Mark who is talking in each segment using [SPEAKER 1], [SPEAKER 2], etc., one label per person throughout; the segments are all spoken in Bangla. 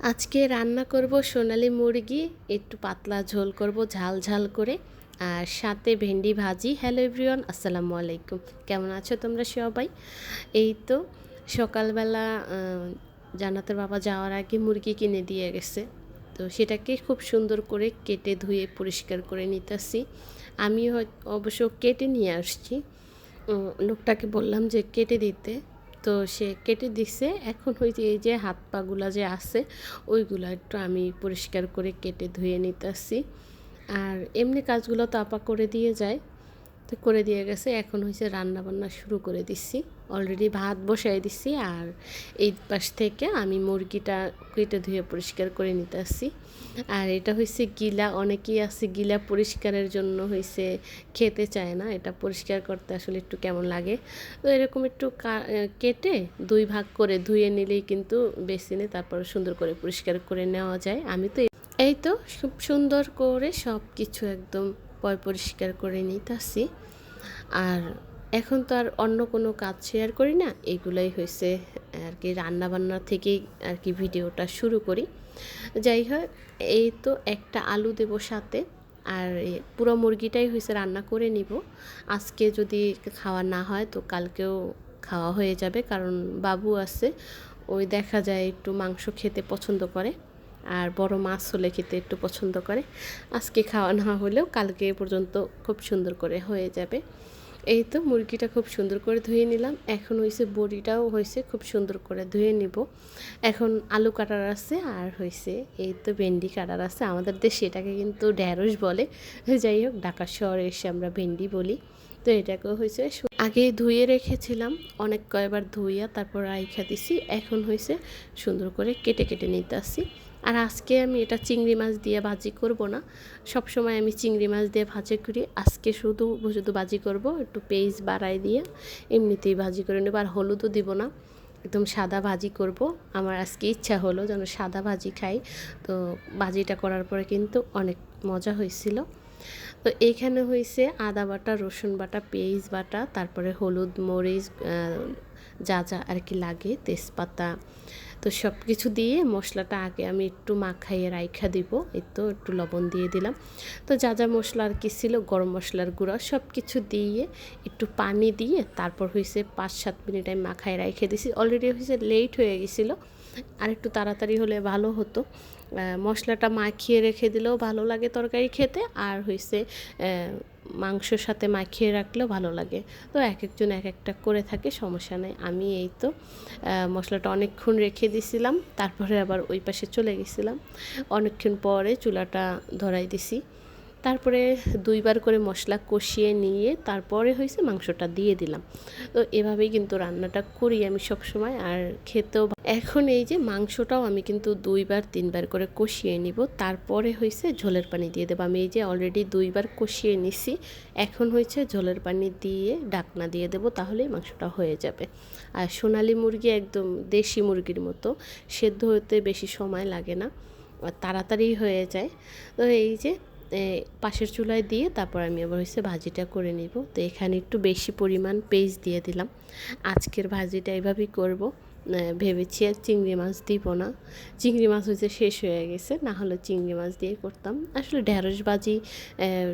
[SPEAKER 1] আজকে রান্না করব সোনালি মুরগি একটু পাতলা ঝোল করব ঝাল ঝাল করে আর সাথে ভেন্ডি ভাজি। হ্যালো এভরিওয়ান আসসালামু আলাইকুম। কেমন আছো তোমরা সবাই? এই তো সকালবেলা আহ, জান্নাতের বাবা যাওয়ার আগে মুরগি কিনে দিয়ে গেছে। তো সেটাকে খুব সুন্দর করে কেটে ধুয়ে পরিষ্কার করে নিতেছি। আমি অবশ্য কেটে নিয়ে আসছি। লোকটাকে বললাম যে কেটে দিতে। তো সে কেটে দিছে। এখন হয়েছে এই যে হাত পাগুলা যে আছে, ওইগুলো একটু আমি পরিষ্কার করে কেটে ধুয়ে নিতেছি। আর এমনি কাজগুলো তো আপা করে দিয়ে যায়। তো করে দিয়ে গেছে। এখন হয়েছে রান্না বান্না শুরু করে দিচ্ছি। অলরেডি ভাত বসাই দিচ্ছি আর এই পাশ থেকে আমি মুরগিটা কেটে ধুয়ে পরিষ্কার করে নিতে আসছি। আর এটা হয়েছে গিলা, অনেকেই আছে গিলা পরিষ্কারের জন্য হয়েছে খেতে চায় না। এটা পরিষ্কার করতে আসলে একটু কেমন লাগে। তো এরকম একটু কেটে দুই ভাগ করে ধুয়ে নিলেই কিন্তু বেসিনে তারপর সুন্দর করে পরিষ্কার করে নেওয়া যায়। আমি তো এই তো খুব সুন্দর করে সব কিছু একদম পরিষ্কার করে নিতেছি। আর এখন তো আর অন্য কোনো কাজ শেয়ার করি না, এগুলাই হয়েছে আর কি রান্না বান্না থেকেই আর কি ভিডিওটা শুরু করি। যাই হোক, এই তো একটা আলু দেব সাথে, আর পুরো মুরগিটাই হয়েছে রান্না করে নিব। আজকে যদি খাওয়া না হয় তো কালকেও খাওয়া হয়ে যাবে, কারণ বাবু আছে, ওই দেখা যায় একটু মাংস খেতে পছন্দ করে। আর বড় মাছ হলে খেতে একটু পছন্দ করে। আজকে খাওয়া না হলেও কালকে পর্যন্ত খুব সুন্দর করে হয়ে যাবে। এই তো মুরগিটা খুব সুন্দর করে ধুয়ে নিলাম। এখন হয়েছে বড়িটাও হয়েছে খুব সুন্দর করে ধুয়ে নিব। এখন আলু কাটার আছে আর হয়েছে এই তো ভেন্ডি কাটার আছে। আমাদের দেশে এটাকে কিন্তু ঢ্যাঁড়স বলে। যাই হোক, ঢাকা শহরে এসে আমরা ভেন্ডি বলি। তো এটাকেও হয়েছে আগে ধুয়ে রেখেছিলাম, অনেক কয়বার ধুইয়া তারপর রাইখা দিছি। এখন হয়েছে সুন্দর করে কেটে কেটে নিতে আসি। আর আজকে আমি এটা চিংড়ি মাছ দিয়ে ভাজি করব না। সব সময় আমি চিংড়ি মাছ দিয়ে ভাজি করি। আজকে শুধু শুধু ভাজি করব, একটু পেঁয়াজ বাড়াই দিয়ে এমনিতেই ভাজি করে নেব। আর হলুদও দিব না, একদম সাদা ভাজি করব। আমার আজকে ইচ্ছা হলো যেন সাদা ভাজি খাই। তো ভাজিটা করার পরে কিন্তু অনেক মজা হয়েছিল। তো এইখানে হয়েছে আদা বাটা, রসুন বাটা পেঁয়াজ বাটা, তারপরে হলুদ, মরিচ যা যা আর কি লাগে, তেজপাতা তো সব কিছু দিয়ে মশলাটা আগে আমি একটু মাখাইয়ে রাইখা দিব। তো একটু লবণ দিয়ে দিলাম। তো যা যা মশলা আর কি ছিল, গরম মশলার গুঁড়া সব কিছু দিয়ে একটু পানি দিয়ে তারপর হয়েছে পাঁচ সাত মিনিট আমি মাখায় রাইখে দিছি। অলরেডি হয়েছে লেট হয়ে গেছিল। আর একটু তাড়াতাড়ি হলে ভালো হতো। মশলাটা মাখিয়ে রেখে দিলেও ভালো লাগে তরকারি খেতে। আর হয়েছে মাংসর সাথে মাখিয়ে রাখলেও ভালো লাগে। তো এক একজন এক একটা করে থাকে, সমস্যা নেই। আমি এই তো মশলাটা অনেকক্ষণ রেখে দিছিলাম, তারপরে আবার ওই পাশে চলে গেছিলাম। অনেকক্ষণ পরে চুলাটা ধরাই দিছি। তারপরে দুইবার করে মশলা কষিয়ে নিয়ে তারপরে হয়েছে মাংসটা দিয়ে দিলাম। তো এভাবেই কিন্তু রান্নাটা করি আমি সব সময় আর খেতেও এখন এই যে মাংসটাও আমি কিন্তু দুইবার, তিনবার করে কষিয়ে নিব। তারপরে হয়েছে ঝোলের পানি দিয়ে দেবো। আমি এই যে অলরেডি দুইবার কষিয়ে নিছি। এখন হয়েছে ঝোলের পানি দিয়ে ডাকনা দিয়ে দেবো তাহলেই মাংসটা হয়ে যাবে। আর সোনালি মুরগি একদম দেশি মুরগির মতো, সেদ্ধ হতে বেশি সময় লাগে না। তাড়াতাড়ি হয়ে যায়। তো এই যে পাশের চুলায় দিয়ে তারপর আমি আবার হচ্ছে ভাজিটা করে নিব। তো এখানে একটু বেশি পরিমাণ পেস্ট দিয়ে দিলাম। আজকের ভাজিটা এভাবেই করব। ভেবেছি আর চিংড়ি মাছ দিব না। চিংড়ি মাছ হচ্ছে শেষ হয়ে গেছে, না হলে চিংড়ি মাছ দিয়ে করতাম। আসলে ঢ্যাঁড়স ভাজি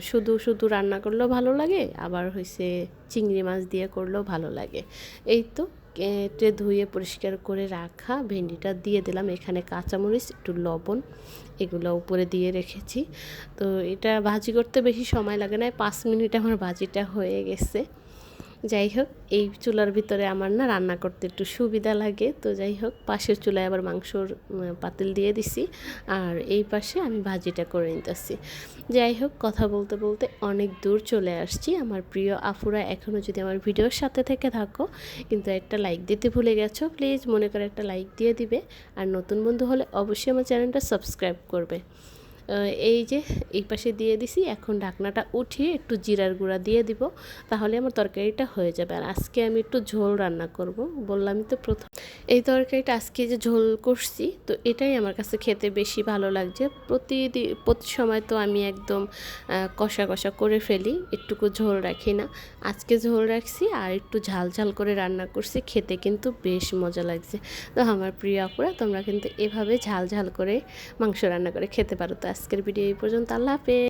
[SPEAKER 1] শুধু শুধু রান্না করলেও ভালো লাগে, আবার হয়েছে চিংড়ি মাছ দিয়ে করলেও ভালো লাগে। এই তো কেটে ধুয়ে পরিষ্কার করে রাখা, ভেন্ডিটা দিয়ে দিলাম। এখানে কাঁচামরিচ, একটু লবণ, এগুলো উপরে দিয়ে রেখেছি। তো এটা ভাজি করতে বেশি সময় লাগে না পাঁচ মিনিট আমার ভাজিটা হয়ে গেছে। যাই হোক এই চুলার ভিতরে আমার না রান্না করতে একটু সুবিধা লাগে। তো যাই হোক পাশের চুলায় আবার মাংসর পাতিল দিয়ে দিছি। আর এই পাশে আমি ভাজিটা করে নিতেছি। যাই হোক কথা বলতে বলতে অনেক দূর চলে আসছি। আমার প্রিয় আফুরা এখনও যদি আমার ভিডিওর সাথে থেকে থাকো, কিন্তু একটা লাইক দিতে ভুলে গেছো প্লিজ মনে করে একটা লাইক দিয়ে দিবে। আর নতুন বন্ধু হলে অবশ্যই আমার চ্যানেলটা সাবস্ক্রাইব করবে। এই যে, এই পাশে দিয়ে দিছি। এখন ঢাকনাটা উঠিয়ে একটু জিরার গুঁড়া দিয়ে দিব। তাহলে আমার তরকারিটা হয়ে যাবে। আর আজকে আমি একটু ঝোল রান্না করব। বললামই তো প্রথম। এই তরকারিটা আজকে যে ঝোল করছি, তো এটাই আমার কাছে খেতে বেশি ভালো লাগছে। প্রতিদিন প্রতি সময় তো আমি একদম কষা কষা করে ফেলি। একটুকু ঝোল রাখি না। আজকে ঝোল রাখছি আর একটু ঝাল ঝাল করে রান্না করছি। খেতে কিন্তু বেশ মজা লাগছে। তো আমার প্রিয় আপুরা, তোমরা কিন্তু এভাবে ঝাল ঝাল করে মাংস রান্না করে খেতে পারো। তো আজকের ভিডিও এই পর্যন্ত। আল্লাহ হাফেজ।